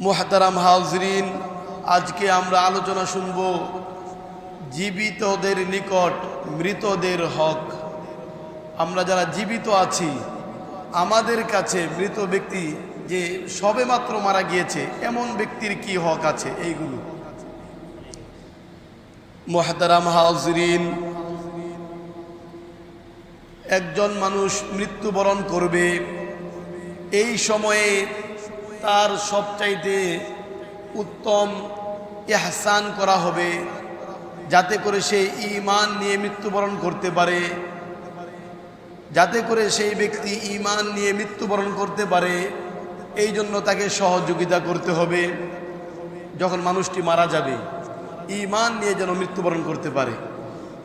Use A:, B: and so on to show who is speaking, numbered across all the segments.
A: মোহতারাম হাউজরিন আজকে আমরা আলোচনা শুনব জীবিতদের নিকট মৃতদের হক। আমরা যারা জীবিত আছি, আমাদের কাছে মৃত ব্যক্তি যে সবেমাত্র মারা গিয়েছে, এমন ব্যক্তির কি হক আছে এইগুলো? মোহতারাম হাউজরিন একজন মানুষ মৃত্যুবরণ করবে, এই সময়ে তার সবচাইতে উত্তম এহসান করা হবে, যাতে করে সে ইমান নিয়ে মৃত্যুবরণ করতে পারে। যাতে করে সেই ব্যক্তি ইমান নিয়ে মৃত্যুবরণ করতে পারে, এই জন্য তাকে সহযোগিতা করতে হবে। যখন মানুষটি মারা যাবে ইমান নিয়ে যেন মৃত্যুবরণ করতে পারে।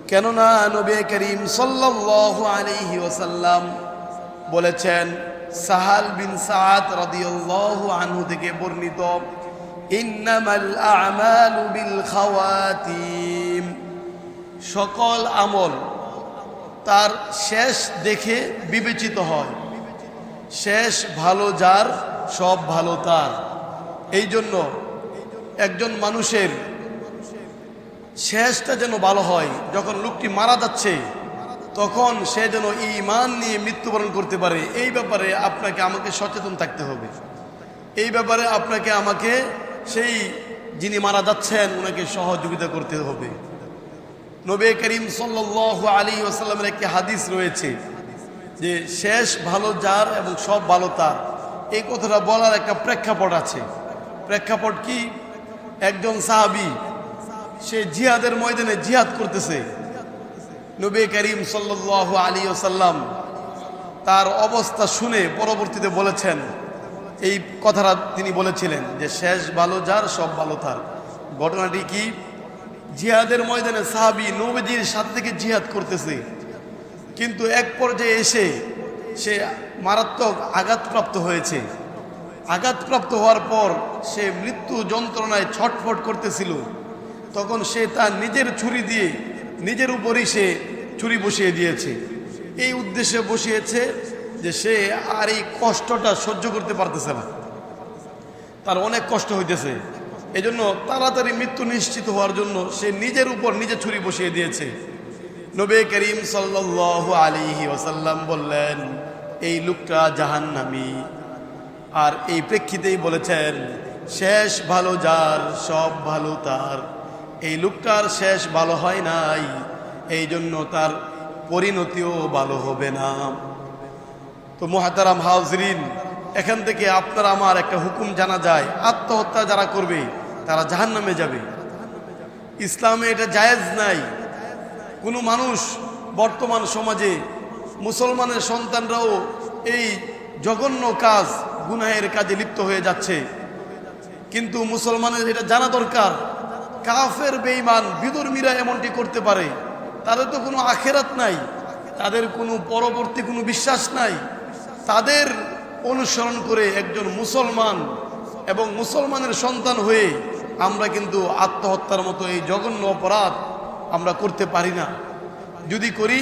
A: কেননা নবে করিম সাল্লাল্লাহু আলাইহি ওয়াসাল্লাম বলেছেন, সাহাল বিন সাদ রাদিয়াল্লাহু আনহু থেকে বর্ণিত, ইন্নামাল আ'মালু বিল খাওয়াতিম। সকল আমল তার শেষ দেখে বিবেচিত হয়। শেষ ভালো যার, সব ভালো তার। এই জন্য একজন মানুষের শেষটা যেন ভালো হয়, যখন লোকটি মারা যাচ্ছে তখন সে যেন ইমান নিয়ে মৃত্যুবরণ করতে পারে, এই ব্যাপারে আপনাকে আমাকে সচেতন থাকতে হবে। এই ব্যাপারে আপনাকে আমাকে সেই যিনি মারা যাচ্ছেন ওনাকে সহযোগিতা করতে হবে। নবে করিম সাল্লাহ আলী ওসাল্লামের একটি হাদিস রয়েছে যে, শেষ ভালো যার এবং সব ভালো তার। এই কথাটা বলার একটা প্রেক্ষাপট আছে। প্রেক্ষাপট কি? একজন সাহাবি, সে জিহাদের ময়দানে জিহাদ করতেছে। নবী করিম সাল্লাহ আলী ওসাল্লাম তার অবস্থা শুনে পরবর্তীতে বলেছেন, এই কথাটা তিনি বলেছিলেন যে শেষ ভালো যার, সব ভালো তার। ঘটনাটি কি? জিহাদের ময়দানে সাহাবি নবীজির সাথে থেকে জিহাদ করতেছে। কিন্তু এক পর্যায়ে এসে সে মারাত্মক আঘাতপ্রাপ্ত হয়েছে। আঘাতপ্রাপ্ত হওয়ার পর সে মৃত্যু যন্ত্রণায় ছটফট করতেছিল। তখন সে তার নিজের ছুরি দিয়ে নিজের উপরই সে ছুরি বসিয়ে দিয়েছে। এই উদ্দেশ্যে বসিয়েছে যে সে আর এই কষ্টটা সহ্য করতে পারতেছে না। তার অনেক কষ্ট হইতেছে। এজন্য তাড়াতাড়ি মৃত্যু নিশ্চিত হওয়ার জন্য সে নিজের উপর নিজে ছুরি বসিয়ে দিয়েছে। নবে করিম সাল্লাহ আলিহি ওসাল্লাম বললেন, এই লোকটা জাহান্নামি। আর এই প্রেক্ষিতেই বলেছেন, শেষ ভালো যার, সব ভালো তার। এই লোকটার শেষ ভালো হয় নাই। এই জন্য তার পরিণতিও ভালো হবে না। তো মহাতারাম হাউজরিন এখান থেকে আপনার আমার একটা হুকুম জানা যায়। আত্মহত্যা যারা করবে, তারা জাহান নামে যাবে। ইসলামে এটা জায়েজ নাই। কোনো মানুষ বর্তমান সমাজে মুসলমানের সন্তানরাও এই জঘন্য কাজ, গুনাহের কাজে লিপ্ত হয়ে যাচ্ছে। কিন্তু মুসলমানের এটা জানা দরকার। কাফের, বেঈমান বিদুর্মীরা এমনটি করতে পারে। তাদের তো কোনো আখেরাত নাই, তাদের কোনো পরবর্তী কোনো বিশ্বাস নাই। তাদের অনুসরণ করে একজন মুসলমান এবং মুসলমানের সন্তান হয়ে আমরা কিন্তু আত্মহত্যার মতো এই জঘন্য অপরাধ আমরা করতে পারি না। যদি করি,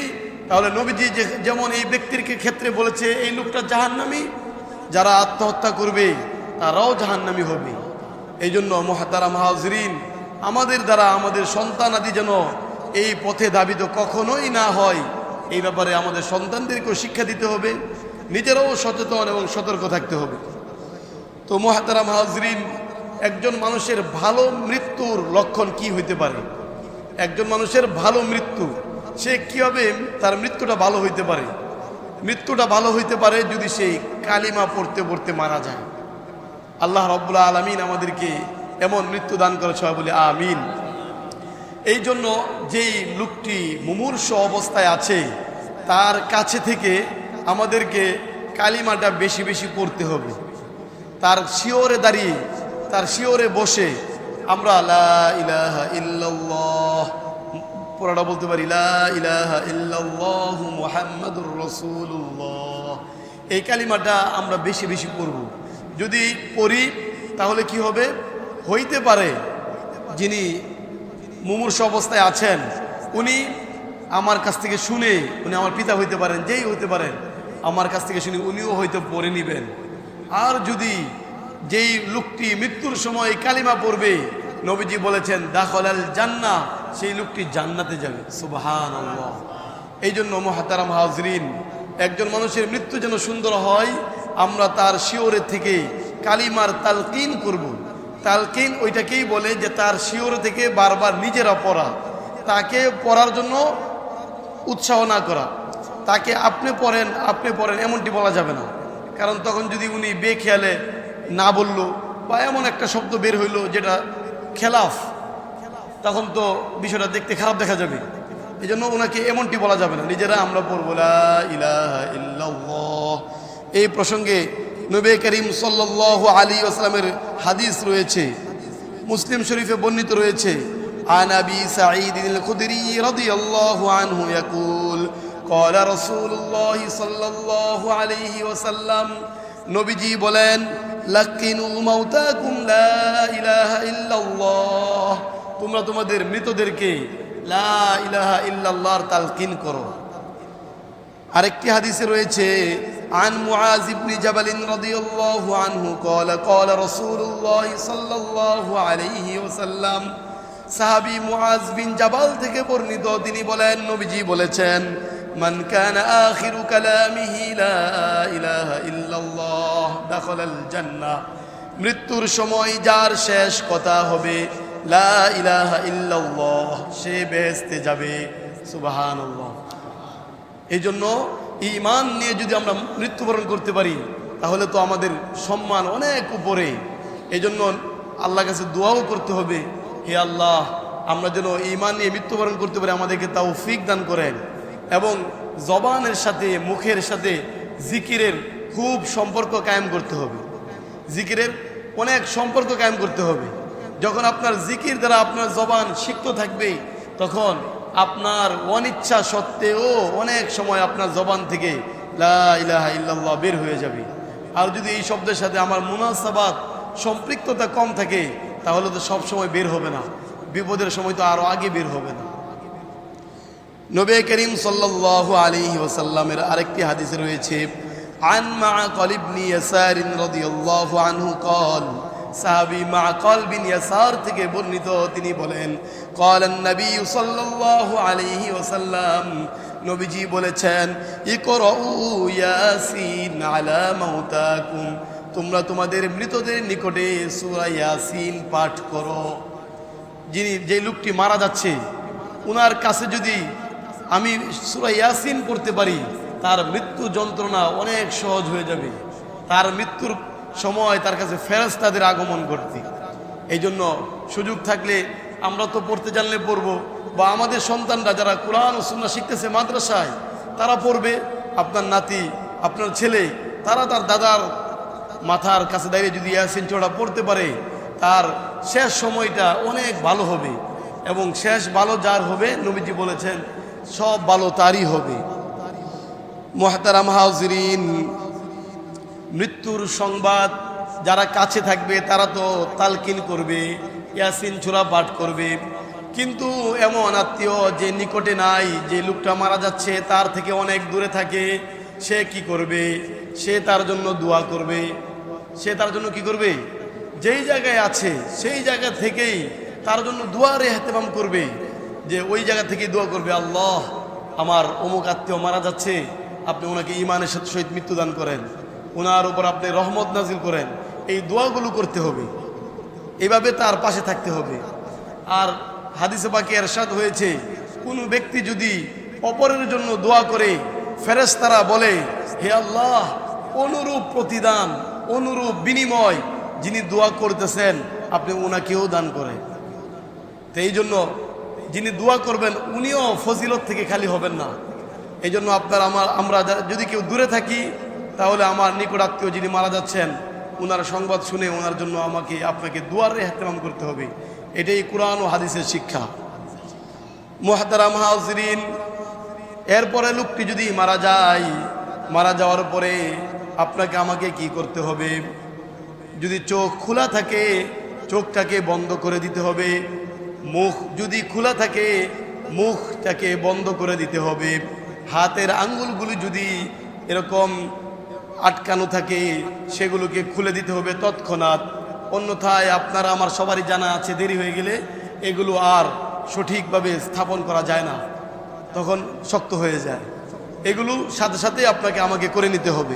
A: তাহলে নবীজি যেমন এই ব্যক্তির ক্ষেত্রে বলেছে, এই লোকটা জাহান্নামি, যারা আত্মহত্যা করবে, তারাও জাহান্নামি হবে। এই জন্য মহাতারা মাহাজরিন আমাদের দ্বারা আমাদের সন্তান আদি যেন এই পথে দাবিত কখনোই না হয়, এই ব্যাপারে আমাদের সন্তানদেরকেও শিক্ষা দিতে হবে, নিজেরাও সচেতন এবং সতর্ক থাকতে হবে। তো মহাতারা হাজরিন, একজন মানুষের ভালো মৃত্যুর লক্ষণ কি হইতে পারে? একজন মানুষের ভালো মৃত্যু, সে কীভাবে তার মৃত্যুটা ভালো হইতে পারে? মৃত্যুটা ভালো হইতে পারে যদি সে কালিমা পড়তে পড়তে মারা যায়। আল্লাহ রব্বুল্লা আলমিন আমাদেরকে এমন মৃত্যু দান করে সবাই বলে, আমিন। এই জন্য যেই লোকটি মুমূর্ষ অবস্থায় আছে, তার কাছে থেকে আমাদেরকে কালিমাটা বেশি বেশি পড়তে হবে। তার শিওরে দাঁড়িয়ে, তার শিওরে বসে আমরা ইলাহা ইল্লাল্লাহ পুরাটা বলতে পারি ইলাহা ইল্লাল্লাহু এই কালিমাটা আমরা বেশি বেশি পড়ব। যদি পড়ি, তাহলে কি হবে? হইতে পারে যিনি মুমূর্ষ অবস্থায় আছেন, উনি আমার কাছ থেকে শুনে উনি আমার পিতা হইতে পারেন, যেই হইতে পারেন, আমার কাছ থেকে শুনে উনিও হয়তো পড়ে নিবেন। আর যদি যেই লোকটি মৃত্যুর সময় কালিমা পড়বে, নবীজি বলেছেন, দাখলাল জান্না সেই লোকটি জান্নাতে যাবে। সুবহান এই জন্য মহাতারাম হাজরিন, একজন মানুষের মৃত্যু যেন সুন্দর হয়, আমরা তার শিওরের থেকে কালিমার তালকিন করব। তালকিন ওইটাকেই বলে যে তার শিওর থেকে বারবার নিজেরা পড়া তাকে পড়ার জন্য উৎসাহ না করা। তাকে আপনি পড়েন আপনি পড়েন, এমনটি বলা যাবে না। কারণ তখন যদি উনি বেখেয়ালে না বলল বা এমন একটা শব্দ বের হইল যেটা খেলাফ, তখন তো বিষয়টা দেখতে খারাপ দেখা যাবে। এই জন্য ওনাকে এমনটি বলা যাবে না, নিজেরা আমরা পড়ব ইলাহা। এই প্রসঙ্গে নবে করিম সাল্লাহ আলী আসলামের হাদিস রয়েছে মুসলিম শরীফে বর্ণিত রয়েছে عن ابي سعيد الخدري رضي الله عنه يقول قال رسول الله صلى الله عليه وسلم নবীজি বলেন লাকিনু মাউতাকুম লা ইলাহা ইল্লাল্লাহ তোমরা তোমাদের মৃতদেরকে লা ইলাহা ইল্লাল্লাহর তালকিন করো আরেকটি হাদিসে রয়েছে عن معاذ بن جبل رضي الله عنه قال قال رسول الله صلى الله عليه وسلم সাহাবী মুআজ বিন জাবাল থেকে বর্ণিত তিনি বলেন নবীজি বলেছেন মান কানা আখিরু কালামিহি লা ইলাহা ইল্লাল্লাহ দাখালাল জান্নাহ মৃত্যুর সময় যার শেষ কথা হবে লা ইলাহা ইল্লাল্লাহ সে বেহেশতে যাবে সুবহানাল্লাহ এই জন্য ইমান নিয়ে যদি আমরা মৃত্যুবরণ করতে পারি, তাহলে তো আমাদের সম্মান অনেক উপরে। এই জন্য আল্লাহ কাছে দোয়াও করতে হবে, হে আল্লাহ, আমরা যেন ইমান নিয়ে মৃত্যুবরণ করতে পারি, আমাদেরকে তাও ফিক দান করেন। এবং জবানের সাথে, মুখের সাথে জিকিরের খুব সম্পর্ক কায়েম করতে হবে। জিকিরের অনেক সম্পর্ক কায়েম করতে হবে। যখন আপনার জিকির দ্বারা আপনার জবান সিক্ত থাকবে, তখন আপনার অনিচ্ছা সত্ত্বেও অনেক সময় আপনার জবান থেকে লা ইলাহা ইল্লাল্লাহ বের হয়ে যাবে আর যদি এই শব্দের সাথে আমার মুনাসাবাত সম্পৃক্ততা কম থাকে তাহলে তো সব সময় বের হবে না বিপদের সময় তো আরো আগে বের হবে না নবী করিম সাল্লাল্লাহু আলাইহি ওয়াসাল্লামের আরেকটি হাদিসে রয়েছে عن معقل بن يسار رضي الله عنه قال সাহাবী মাকাল বিন ইয়াসার থেকে বর্ণিত তিনি বলেন قال النبي صلى الله عليه وسلم নবীজি বলেছেন ইকরাউ ইয়াসিন আলা মাউতাকুম তোমরা তোমাদের মৃতদের নিকটে সূরা ইয়াসিন পাঠ করো যিনি যে লোকটি মারা যাচ্ছে ওনার কাছে যদি আমি সুরা ইয়াসিন পড়তে পারি তার মৃত্যু যন্ত্রণা অনেক সহজ হয়ে যাবে তার মৃত্যুর সময় তার কাছে ফেরস্তাদের আগমন করতে এই জন্য সুযোগ থাকলে আমরা তো পড়তে জানলে পড়ব। বা আমাদের সন্তানরা যারা কোরআন ও সুন্না শিখতেছে মাদ্রাসায়, তারা পড়বে। আপনার নাতি, আপনার ছেলে, তারা তার দাদার মাথার কাছে দাঁড়িয়ে যদি ইয়াসিন চড়া পড়তে পারে, তার শেষ সময়টা অনেক ভালো হবে। এবং শেষ ভালো যার হবে, নবীজি বলেছেন, সব ভালো তারই হবে। মহাতারাম হাউজরিন মৃত্যুর সংবাদ যারা কাছে থাকবে, তারা তো তালকিন করবে। ইয়াসিন চূড়া পাঠ করবে। কিন্তু এমন আত্মীয় যে নিকটে নাই, যে লোকটা মারা যাচ্ছে, তার থেকে অনেক দূরে থাকে, সে কি করবে? সে তার জন্য দোয়া করবে। সে তার জন্য কি করবে? যেই জায়গায় আছে, সেই জায়গা থেকেই তার জন্য দোয়ারে হেতেমাম করবে, যে ওই জায়গা থেকেই দোয়া করবে, আল্লাহ, আমার অমুক আত্মীয় মারা যাচ্ছে, আপনি ওনাকে ইমানের সাথে সহিত মৃত্যুদান করেন। ওনার উপর আপনি রহমত নাজিল করেন। এই দোয়াগুলো করতে হবে। এইভাবে তার পাশে থাকতে হবে। আর হাদিসে বাকি এরশাদ হয়েছে, কোনো ব্যক্তি যদি অপরের জন্য দোয়া করে, ফেরেশতারা বলে, হে আল্লাহ, অনুরূপ প্রতিদান, অনুরূপ বিনিময় যিনি দোয়া করতেছেন, আপনি ওনাকেও দান করে তো এই জন্য যিনি দোয়া করবেন, উনিও ফজিলত থেকে খালি হবেন না। এই জন্য আপনার, আমার, আমরা যদি কেউ দূরে থাকি, তাহলে আমার নিকট আত্মীয় যিনি মারা যাচ্ছেন ওনার সংবাদ শুনে ওনার জন্য আমাকে, আপনাকে দুয়ারে হাতেমাম করতে হবে। এটাই কোরআন ও হাদিসের শিক্ষা। মোহাতারাম হাজরিন এরপরে লোকটি যদি মারা যায়, মারা যাওয়ার পরে আপনাকে আমাকে কি করতে হবে? যদি চোখ খোলা থাকে, চোখটাকে বন্ধ করে দিতে হবে। মুখ যদি খোলা থাকে, মুখটাকে বন্ধ করে দিতে হবে। হাতের আঙ্গুলগুলি যদি এরকম আটকানো থাকে, সেগুলোকে খুলে দিতে হবে তৎক্ষণাৎ। অন্যথায় আপনারা, আমার সবারই জানা আছে, দেরি হয়ে গেলে এগুলো আর সঠিকভাবে স্থাপন করা যায় না। তখন শক্ত হয়ে যায়। এগুলো সাথে সাথে আপনাকে আমাকে করে নিতে হবে।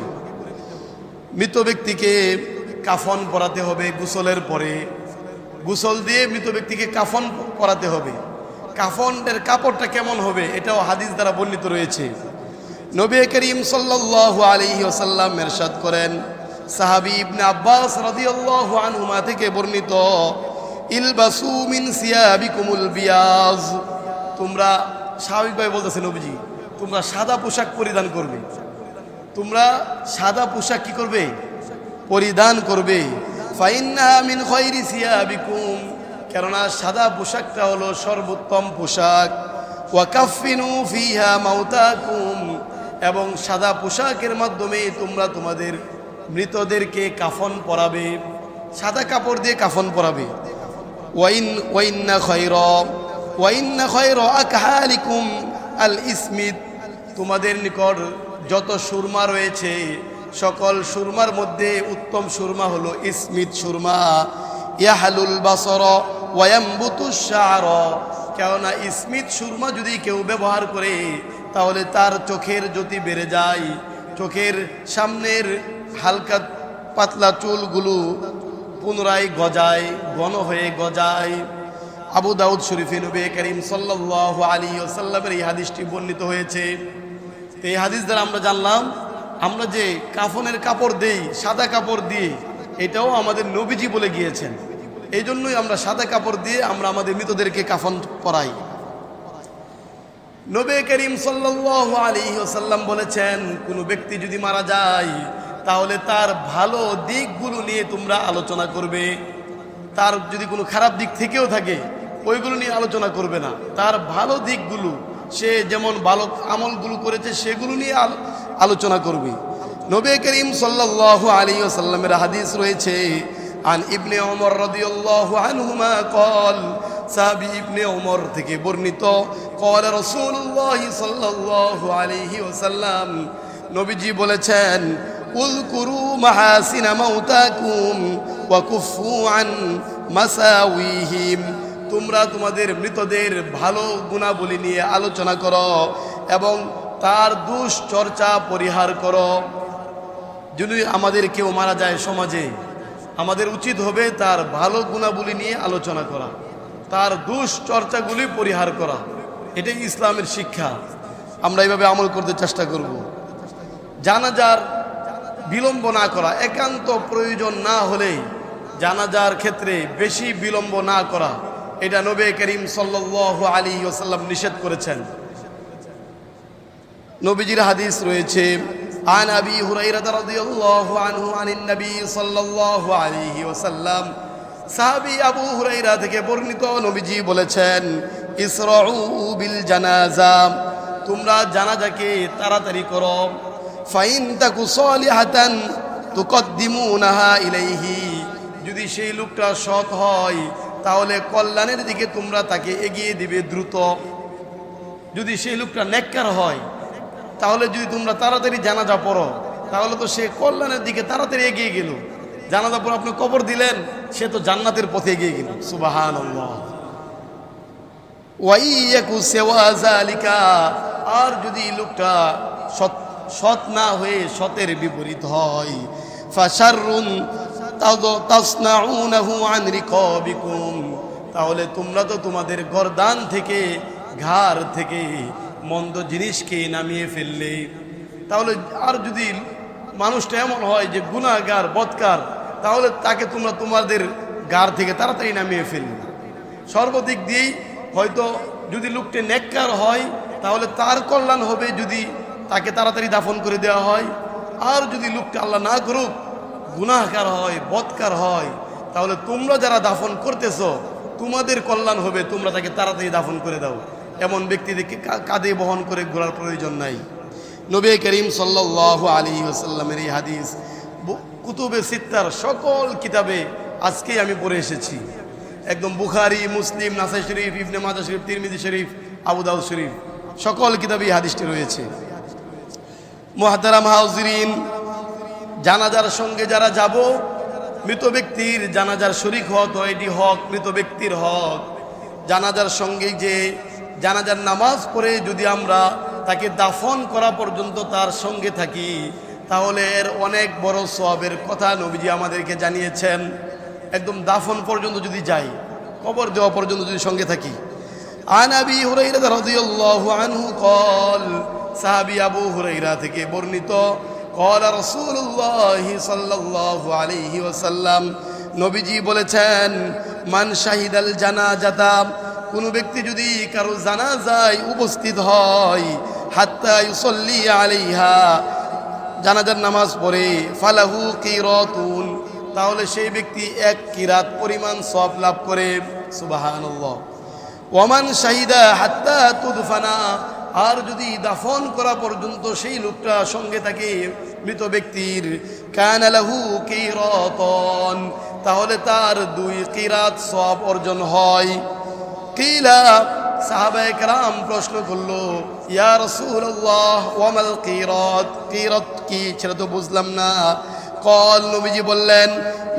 A: মৃত ব্যক্তিকে কাফন পরাতে হবে গুসলের পরে। গুসল দিয়ে মৃত ব্যক্তিকে কাফন পরাতে হবে। কাফনের কাপড়টা কেমন হবে, এটাও হাদিস দ্বারা বর্ণিত রয়েছে। নবী করিম সাল্লাল্লাহু আলাইহি ওয়াসাল্লাম এরশাদ করেন, সাহাবী ইবনে আব্বাস রাদিয়াল্লাহু আনহুমা থেকে বর্ণিত, ইলবাসু মিন সিয়াবিকুমুল বিয়াজ। তোমরা স্বাভাবিকভাবে বলতেছে নবীজি, তোমরা সাদা পোশাক পরিধান করবে। তোমরা সাদা পোশাক কি করবে? পরিধান করবে। মিন সিয়াবিকুম, কেননা সাদা পোশাকটা হলো সর্বোত্তম পোশাক। ওয়াকাফিনু ফিহা মাউতাকুম এবং সাদা পোশাকের মাধ্যমে তোমরা তোমাদের মৃতদেরকে কাফন পরাবে, সাদা কাপড় দিয়ে কাফন পরাবে। ওয়াইন, ওয়াইন্না খয়র ওয়াইন্না খয়র আকহালিকুম আল ইসমিত তোমাদের নিকট যত সুরমা রয়েছে, সকল সুরমার মধ্যে উত্তম সুরমা হলো ইসমিত সুরমা। ইয়াহালুল বাসর ওয়ায়াম্বুতু শার কেননা ইসমিত সুরমা যদি কেউ ব্যবহার করে তাহলে তার চোখের জ্যোতি বেড়ে যায়। চোখের সামনের হালকা পাতলা চুলগুলো পুনরায় গজায়, ঘন হয়ে গজায়। আবু দাউদ শরীফে নবী করিম সাল্লাল্লাহু আলী ওসাল্লামের এই হাদিসটি বর্ণিত হয়েছে। এই হাদিস দ্বারা আমরা জানলাম, আমরা যে কাফনের কাপড় দেই, সাদা কাপড় দিয়ে, এটাও আমাদের নবীজি বলে গিয়েছেন। এই জন্যই আমরা সাদা কাপড় দিয়ে আমরা আমাদের মৃতদেরকে কাফন পরাই। নবে করিম সাল্লাহ আলী ওসাল্লাম বলেছেন, কোনো ব্যক্তি যদি মারা যায়, তাহলে তার ভালো দিকগুলো নিয়ে তোমরা আলোচনা করবে। তার যদি কোনো খারাপ দিক থেকেও থাকে, ওইগুলো নিয়ে আলোচনা করবে না। তার ভালো দিকগুলো, সে যেমন ভালো আমলগুলো করেছে, সেগুলো নিয়ে আলোচনা করবে। নবে করিম সাল্লাহ আলী ওসাল্লামের হাদিস রয়েছে, আন ইবনে ওমর রদিউল্লাহ আনহুমা কল সাহাবি ইবনে ওমর থেকে বর্ণিত। কল রসুল্লাহ সাল্লাহ আলহি ওসাল্লাম নবীজি বলেছেন উলকুরু মাহাসিনা মাউতাকুম ওয়াকুফু আন তোমরা তোমাদের মৃতদের ভালো গুণাবলী নিয়ে আলোচনা করো এবং তার দুশ্চর্চা পরিহার করো। যদি আমাদের কেউ মারা যায় সমাজে, আমাদের উচিত হবে তার ভালো গুণাবলী নিয়ে আলোচনা করা। তার দুশ্চর্চাগুলি পরিহার করা এটাই ইসলামের শিক্ষা আমরা এইভাবে আমল করতে চেষ্টা করব জানাজার বিলম্ব না করা একান্ত প্রয়োজন না হলেই জানাজার ক্ষেত্রে বেশি বিলম্ব না করা এটা নবে করিম সাল্লাল্লাহু আলী ওসাল্লাম নিষেধ করেছেন নবীজির হাদিস রয়েছে عن أبي هريرة رضي الله عنه عن النبي صلى الله عليه وسلم সাহাবী আবু হুরাইরা থেকে বর্ণিত নবীজি বলেছেন, ইসরাউ বিল জানাজা, তোমরা জানাজাকে তাড়াতাড়ি করো। ফাইন তাকু সলিহাতান তুকদ্দিমুনাহা ইলাইহি। যদি সেই লোকটা সৎ হয়, তাহলে কল্যাণের দিকে তোমরা তাকে এগিয়ে দিবে দ্রুত। যদি সেই লোকটা নেককার হয়, তাহলে যদি তোমরা তাড়াতাড়ি জানাজা পড়ো, তাহলে তো সে কল্যাণের দিকে তাড়াতাড়ি এগিয়ে গেল। জানাজা পর আপনি কবর দিলেন, সে তো জান্নাতের পথে এগিয়ে গেল। সুবাহান আর যদি লোকটা সৎ সৎ না হয়ে সতের বিপরীত হয় তাহলে তোমরা তো তোমাদের গরদান থেকে, ঘাড় থেকে মন্দ জিনিসকে নামিয়ে ফেললে। তাহলে আর যদি মানুষটা এমন হয় যে গুণাগার বৎকার তাহলে তাকে তোমরা তোমাদের গাড় থেকে তাড়াতাড়ি নামিয়ে ফেলবে। সর্বদিক দিয়েই হয়তো যদি লোকটি নেককার হয়, তাহলে তার কল্যাণ হবে যদি তাকে তাড়াতাড়ি দাফন করে দেওয়া হয়। আর যদি লোকটি আল্লাহ না করুক গুনাহকার হয় বৎকার হয়, তাহলে তোমরা যারা দাফন করতেছ, তোমাদের কল্যাণ হবে, তোমরা তাকে তাড়াতাড়ি দাফন করে দাও। এমন ব্যক্তিদেরকে কাঁধে বহন করে ঘোরার প্রয়োজন নাই। নবী করিম সাল্লাহ আলী ওসাল্লামের এই হাদিস কুতুবে সিত্তার সকল কিতাবে আজকেই আমি পড়ে এসেছি। একদম বুখারি, মুসলিম, নাসাই শরীফ, ইবনে মাজা শরীফ, তিরমিজি শরীফ, আবু দাউদ শরীফ, সকল কিতাবে হাদিসটি রয়েছে। মোহাতারাম হাউজরিন, জানাজার সঙ্গে যারা যাব, মৃত ব্যক্তির জানাজার শরিক হক এটি হক, মৃত ব্যক্তির হক। জানাজার সঙ্গে যে জানাজার নামাজ পড়ে যদি আমরা তাকে দাফন করা পর্যন্ত তার সঙ্গে থাকি তাহলে এর অনেক বড় সবের কথা নবীজি আমাদেরকে জানিয়েছেন। একদম দাফন পর্যন্ত যদি যাই, কবর দেওয়া পর্যন্ত যদি সঙ্গে থাকি। আন আবি হুরাইরা আনহু কল আবু হুরাইরা থেকে বর্ণিত, কল নবীজি বলেছেন, মান শাহিদাল যাতাম কোনো ব্যক্তি যদি কারও জানাজায় উপস্থিত হয়, হাত্তা সল্লি আলিহা জানাজার নামাজ পড়ে, ফালাহু কিরাতুন তাহলে সেই ব্যক্তি এক কিরাত পরিমাণ সব লাভ করে। সুবহানাল্লাহ। ওমান শাহিদা হাত্তা তুদফানা, আর যদি দাফন করা পর্যন্ত সেই লোকটা সঙ্গে থাকে মৃত ব্যক্তির, কান আলাহু কিরাতন, তাহলে তার দুই কিরাত সব অর্জন হয়। কিলা সাহাবায়ে কেরাম প্রশ্ন করল, ইয়া রাসূলুল্লাহ, ওয়ামাল কিরাত কিরাত কি? সেটা তো বুঝলাম না। কল নবীজি বললেন,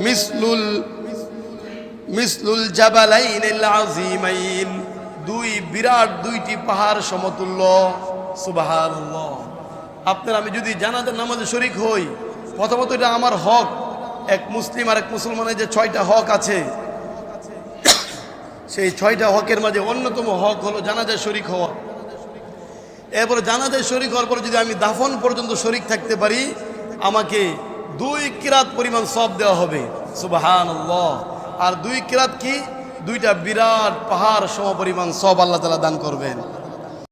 A: মিসলুল মিসলুল জাবালাইন আজিমাইন দুই বিরাট, দুইটি পাহাড় সমতুল্য। সুবহানাল্লাহ। আপনার আমি যদি জানাজার নামাজে শরিক হই, প্রথমত এটা আমার হক। এক মুসলিম আর এক মুসলমানের যে ছয়টা হক আছে সেই ছয়টা হকের মাঝে অন্যতম হক হলো জানাজায় শরিক হওয়া। এরপরে জানাজায় শরিক হওয়ার পরে যদি আমি দাফন পর্যন্ত শরিক থাকতে পারি, আমাকে দুই কিরাত পরিমাণ সব দেওয়া হবে। সুবাহান আর দুই কিরাত কি? দুইটা বিরাট পাহাড় সম পরিমাণ সব আল্লাহ তালা দান করবেন।